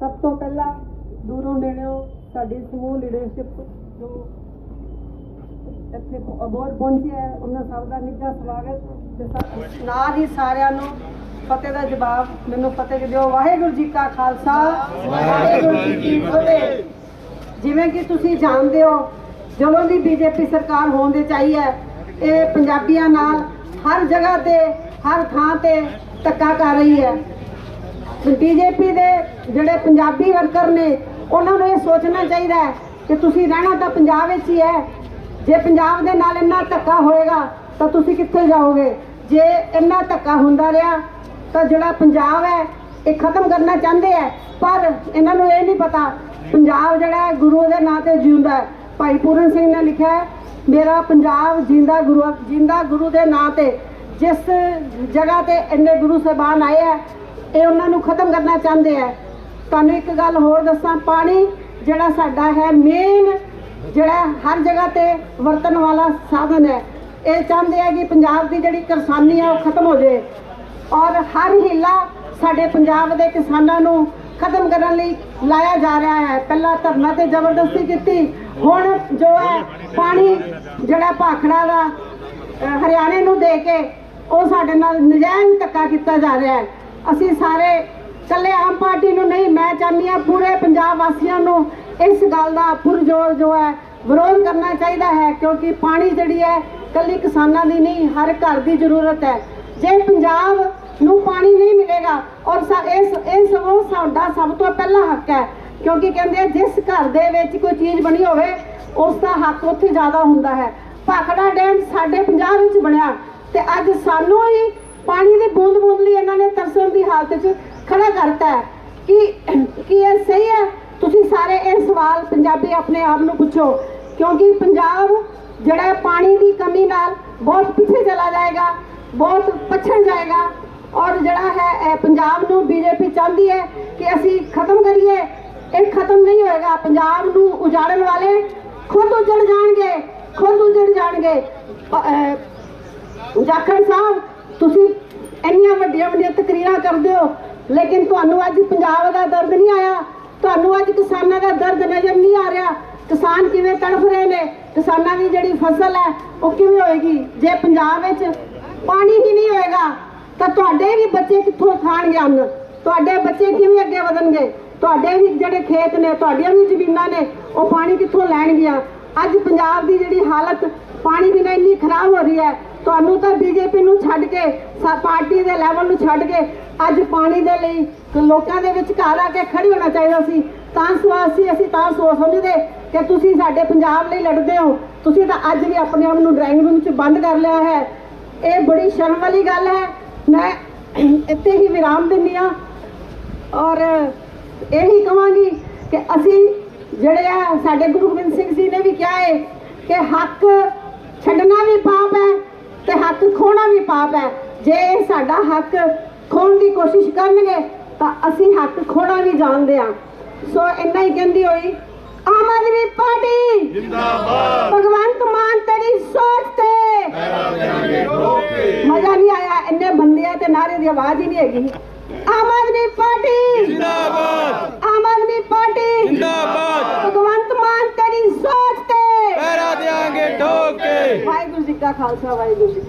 ਸਭ ਤੋਂ ਪਹਿਲਾਂ ਦੂਰੋਂ ਨੇੜਿਓਂ ਸਾਡੀ ਸਮੂਹ ਲੀਡਰਸ਼ਿਪ ਜੋ ਇੱਥੇ ਅਬੋਰ ਪਹੁੰਚੀ ਹੈ, ਉਹਨਾਂ ਸਭ ਦਾ ਨਿੱਘਾ ਸਵਾਗਤ ਤੇ ਨਾਲ ਹੀ ਸਾਰਿਆਂ ਨੂੰ ਫਤਿਹ ਦਾ ਜਵਾਬ ਮੈਨੂੰ ਫਤਿਹ ਦਿਓ। ਵਾਹਿਗੁਰੂ ਜੀ ਕਾ ਖਾਲਸਾ, ਵਾਹਿਗੁਰੂ ਜੀ ਕੀ ਫਤਿਹ। ਜਿਵੇਂ ਕਿ ਤੁਸੀਂ ਜਾਣਦੇ ਹੋ, ਜਦੋਂ ਦੀ ਬੀਜੇਪੀ ਸਰਕਾਰ ਹੋਣ ਦੇ ਚਾਹੀ ਹੈ, ਇਹ ਪੰਜਾਬੀਆਂ ਨਾਲ ਹਰ ਜਗ੍ਹਾ ਤੇ, ਹਰ ਥਾਂ ਤੇ ਧੱਕਾ ਕਰ ਰਹੀ ਹੈ। ਬੀਜੇਪੀ ਦੇ ਜਿਹੜੇ ਪੰਜਾਬੀ ਵਰਕਰ ਨੇ, ਉਹਨਾਂ ਨੂੰ ਇਹ ਸੋਚਣਾ ਚਾਹੀਦਾ ਹੈ ਕਿ ਤੁਸੀਂ ਰਹਿਣਾ ਤਾਂ ਪੰਜਾਬ ਵਿੱਚ ਹੀ ਹੈ। ਜੇ ਪੰਜਾਬ ਦੇ ਨਾਲ ਇੰਨਾ ਧੱਕਾ ਹੋਏਗਾ, ਤਾਂ ਤੁਸੀਂ ਕਿੱਥੇ ਜਾਓਗੇ? ਜੇ ਇੰਨਾ ਧੱਕਾ ਹੁੰਦਾ ਰਿਹਾ, ਤਾਂ ਜਿਹੜਾ ਪੰਜਾਬ ਹੈ, ਇਹ ਖਤਮ ਕਰਨਾ ਚਾਹੁੰਦੇ ਹੈ। ਪਰ ਇਹਨਾਂ ਨੂੰ ਇਹ ਨਹੀਂ ਪਤਾ, ਪੰਜਾਬ ਜਿਹੜਾ ਗੁਰੂ ਦੇ ਨਾਂ ਤੇ ਜਿਉਂਦਾ ਹੈ। ਭਾਈ ਪੂਰਨ ਸਿੰਘ ਨੇ ਲਿਖਿਆ ਹੈ, ਮੇਰਾ ਪੰਜਾਬ ਜਿੰਦਾ ਗੁਰੂ ਜਿੰਦਾ ਗੁਰੂ ਦੇ ਨਾਂ ਤੇ, ਜਿਸ ਜਗ੍ਹਾ ਤੇ ਇੰਨੇ ਗੁਰੂ ਸਾਹਿਬਾਨ ਆਏ ਹੈ ਇਹ ਉਹਨਾਂ ਨੂੰ ਖਤਮ ਕਰਨਾ ਚਾਹੁੰਦੇ ਹੈ ਤੁਹਾਨੂੰ ਇੱਕ ਗੱਲ ਹੋਰ ਦੱਸਾਂ, ਪਾਣੀ ਜਿਹੜਾ ਸਾਡਾ ਹੈ ਮੇਨ ਜਿਹੜਾ ਹਰ ਜਗ੍ਹਾ ਤੇ ਵਰਤਣ ਵਾਲਾ ਸਾਧਨ ਹੈ। ਇਹ ਚਾਹੁੰਦੇ ਆ ਕਿ ਪੰਜਾਬ ਦੀ ਜਿਹੜੀ ਕਿਸਾਨੀ ਹੈ ਉਹ ਖਤਮ ਹੋ ਜਾਏ ਔਰ ਹਰ ਹੀਲਾ ਸਾਡੇ ਪੰਜਾਬ ਦੇ ਕਿਸਾਨਾਂ ਨੂੰ ਖਤਮ ਕਰਨ ਲਈ ਲਾਇਆ ਜਾ ਰਿਹਾ ਹੈ। ਪਹਿਲਾਂ ਧਰਨਾ ਤੇ ਜ਼ਬਰਦਸਤੀ ਕੀਤੀ, ਹੁਣ ਜੋ ਹੈ ਪਾਣੀ ਜਿਹੜਾ ਭਾਖੜਾ ਦਾ ਹਰਿਆਣੇ ਨੂੰ ਦੇ ਕੇ ਉਹ ਸਾਡੇ ਨਾਲ ਨਜਾਇਜ਼ ਧੱਕਾ ਕੀਤਾ ਜਾ ਰਿਹਾ ਹੈ। ਅਸੀਂ ਸਾਰੇ ਕੱਲੇ ਆਮ ਪਾਰਟੀ ਨੂੰ ਨਹੀਂ, ਮੈਂ ਚਾਹੁੰਦੀ ਹਾਂ ਪੂਰੇ ਪੰਜਾਬ ਵਾਸੀਆਂ ਨੂੰ ਇਸ ਗੱਲ ਦਾ ਪੁਰਜੋਰ ਜੋ ਹੈ, ਵਿਰੋਧ ਕਰਨਾ ਚਾਹੀਦਾ ਹੈ, ਕਿਉਂਕਿ ਪਾਣੀ ਜਿਹੜੀ ਹੈ ਕੱਲੀ ਕਿਸਾਨਾਂ ਦੀ ਨਹੀਂ, ਹਰ ਘਰ ਦੀ ਜ਼ਰੂਰਤ ਹੈ। ਜੇ ਪੰਜਾਬ ਨੂੰ ਪਾਣੀ ਨਹੀਂ ਮਿਲੇਗਾ, ਔਰ ਸਾ- ਇਸ ਇਹ ਸਗੋਂ ਸਾਡਾ ਸਭ ਤੋਂ ਪਹਿਲਾ ਹੱਕ ਹੈ, ਕਿਉਂਕਿ ਕਹਿੰਦੇ ਆ, ਜਿਸ ਘਰ ਦੇ ਵਿੱਚ ਕੋਈ ਚੀਜ਼ ਬਣੀ ਹੋਵੇ, ਉਸ ਦਾ ਹੱਕ ਉੱਥੇ ਜ਼ਿਆਦਾ ਹੁੰਦਾ ਹੈ। ਭਾਖੜਾ ਡੈਮ ਸਾਡੇ ਪੰਜਾਬ ਵਿੱਚ ਬਣਿਆ, ਤੇ ਅੱਜ ਸਾਨੂੰ ਹੀ ਪਾਣੀ ਦੀ ਬੂੰਦ ਬੂੰਦ ਲਈ ਇਹਨਾਂ ਨੇ ਹਾਲਤ 'ਚ ਖੜਾ ਕਰਤਾ ਹੈ। ਕਿ, ਕੀ ਇਹ ਸਹੀ ਹੈ? ਤੁਸੀਂ ਸਾਰੇ ਇਹ ਸਵਾਲ ਪੰਜਾਬੀ ਆਪਣੇ ਆਪ ਨੂੰ ਪੁੱਛੋ। ਕਿਉਂਕਿ ਪੰਜਾਬ ਜਿਹੜਾ ਪਾਣੀ ਦੀ ਕਮੀ ਨਾਲ ਬਹੁਤ ਪਿੱਛੇ ਚਲਾ ਜਾਏਗਾ, ਬਹੁਤ ਪਛੜ ਜਾਏਗਾ। ਔਰ ਜਿਹੜਾ ਹੈ ਪੰਜਾਬ ਨੂੰ ਬੀਜੇਪੀ ਚਾਹੁੰਦੀ ਹੈ ਕਿ ਅਸੀਂ ਖਤਮ ਕਰੀਏ। ਇਹ ਖਤਮ ਨਹੀਂ ਹੋਏਗਾ। ਪੰਜਾਬ ਨੂੰ ਉਜਾੜਨ ਵਾਲੇ ਖੁਦ ਉਜੜ ਜਾਣਗੇ, ਖੁਦ ਉਜੜ ਜਾਣਗੇ। ਜਾਖੜ ਸਾਹਿਬ, ਤੁਸੀਂ ਵੱਡੀਆਂ ਵੱਡੀਆਂ ਤਕਰੀਰਾਂ ਕਰਦੇ ਹੋ। ਲੇਕਿਨ ਤੁਹਾਨੂੰ ਅੱਜ ਪੰਜਾਬ ਦਾ ਦਰਦ ਨਹੀਂ ਆਇਆ। ਤੁਹਾਨੂੰ ਅੱਜ ਕਿਸਾਨਾਂ ਦਾ ਦਰਦ ਨਜ਼ਰ ਨਹੀਂ ਆ ਰਿਹਾ। ਕਿਸਾਨ ਕਿਵੇਂ ਤੜਫ ਰਹੇ ਨੇ? ਕਿਸਾਨਾਂ ਦੀ ਜਿਹੜੀ ਫਸਲ ਹੈ, ਉਹ ਕਿਵੇਂ ਹੋਏਗੀ? ਜੇ ਪੰਜਾਬ ਵਿੱਚ ਪਾਣੀ ਹੀ ਨਹੀਂ ਹੋਏਗਾ, ਤਾਂ ਤੁਹਾਡੇ ਵੀ ਬੱਚੇ ਕਿੱਥੋਂ ਖਾਣਗੇ ਅੰਨ? ਤੁਹਾਡੇ ਬੱਚੇ ਕਿਵੇਂ ਅੱਗੇ ਵਧਣਗੇ? ਤੁਹਾਡੇ ਵੀ ਜਿਹੜੇ ਖੇਤ ਨੇ, ਤੁਹਾਡੀਆਂ ਵੀ ਜ਼ਮੀਨਾਂ ਨੇ, ਉਹ ਪਾਣੀ ਕਿੱਥੋਂ ਲੈਣਗੀਆਂ? ਅੱਜ ਪੰਜਾਬ ਦੀ ਜਿਹੜੀ ਹਾਲਤ ਪਾਣੀ ਬਿਨਾਂ ਇੰਨੀ ਖਰਾਬ ਹੋ ਰਹੀ ਹੈ। ਤੁਹਾਨੂੰ ਤਾਂ ਬੀਜੇਪੀ ਨੂੰ ਛੱਡ ਕੇ ਪਾਰਟੀ ਦੇ ਲੈਵਲ ਨੂੰ ਛੱਡ ਕੇ ਅੱਜ ਪਾਣੀ ਦੇ ਲਈ ਲੋਕਾਂ ਦੇ ਵਿੱਚ ਘਰ ਆ ਕੇ ਖੜੀ ਹੋਣਾ ਚਾਹੀਦਾ ਸੀ। ਤਾਂ ਸਵਾਸੀ ਅਸੀਂ ਤਾਂ ਸੋਚ ਸਮਝਦੇ ਕਿ ਤੁਸੀਂ ਸਾਡੇ ਪੰਜਾਬ ਲਈ ਲੜਦੇ ਹੋ। ਤੁਸੀਂ ਤਾਂ ਅੱਜ ਵੀ ਆਪਣੇ ਆਪ ਨੂੰ ਡਰਾਇੰਗ ਰੂਮ 'ਚ ਬੰਦ ਕਰ ਲਿਆ ਹੈ। ਇਹ ਬੜੀ ਸ਼ਰਮ ਵਾਲੀ ਗੱਲ ਹੈ। ਮੈਂ ਇੱਥੇ ਹੀ ਵਿਰਾਮ ਦਿੰਦੀ ਹਾਂ ਔਰ ਇਹੀ ਕਹਾਂਗੀ ਕਿ ਅਸੀਂ ਜਿਹੜੇ ਆ, ਸਾਡੇ ਗੁਰੂ ਗੋਬਿੰਦ ਸਿੰਘ ਜੀ ਨੇ ਵੀ ਕਿਹਾ ਹੈ ਕਿ ਹੱਕ ਛੱਡਣਾ ਵੀ ਪਾਪ ਹੈ ਤੇ ਹੱਕ ਖੋਣਾ ਵੀ ਪਾਪ ਹੈ। ਜੇ ਸਾਡਾ ਹੱਕ ਖੋਣ ਦੀ ਕੋਸ਼ਿਸ਼ ਕਰਨਗੇ ਤਾਂ ਅਸੀਂ ਹੱਕ ਖੋਣਾ ਵੀ ਜਾਣਦੇ ਆ ਸੋ ਇੰਨਾ ਹੀ ਕਹਿੰਦੀ ਹੋਈ ਆਮ ਆਦਮੀ ਪਾਰਟੀ ਜਿੰਦਾਬਾਦ। ਭਗਵੰਤ ਮਾਨ ਤੇਰੀ ਸੋਚ ਤੇ। ਮਜ਼ਾ ਨਹੀਂ ਆਇਆ ਇੰਨੇ ਬੰਦਿਆਂ ਤੇ ਨਾਰੇ ਦੀ ਆਵਾਜ਼ ਹੀ ਨਹੀਂ ਹੈਗੀ। ਆਮ ਆਦਮੀ ਪਾਰਟੀ ਜਿੰਦਾਬਾਦ। ਆਮ ਆਦਮੀ ਪਾਰਟੀ ਜਿੰਦਾਬਾਦ ਭਗਵੰਤ ਮਾਨ ਤੇਰੀ ਸੋਚ ਤੇ ਪੈਰਾਂ ਦੇਾਂਗੇ ਠੋਕੇ ਵਾਹਿਗੁਰੂ ਜੀ ਕਾ ਖਾਲਸਾ ਵਾਹਿਗੁਰੂ ਜੀ ਕੀ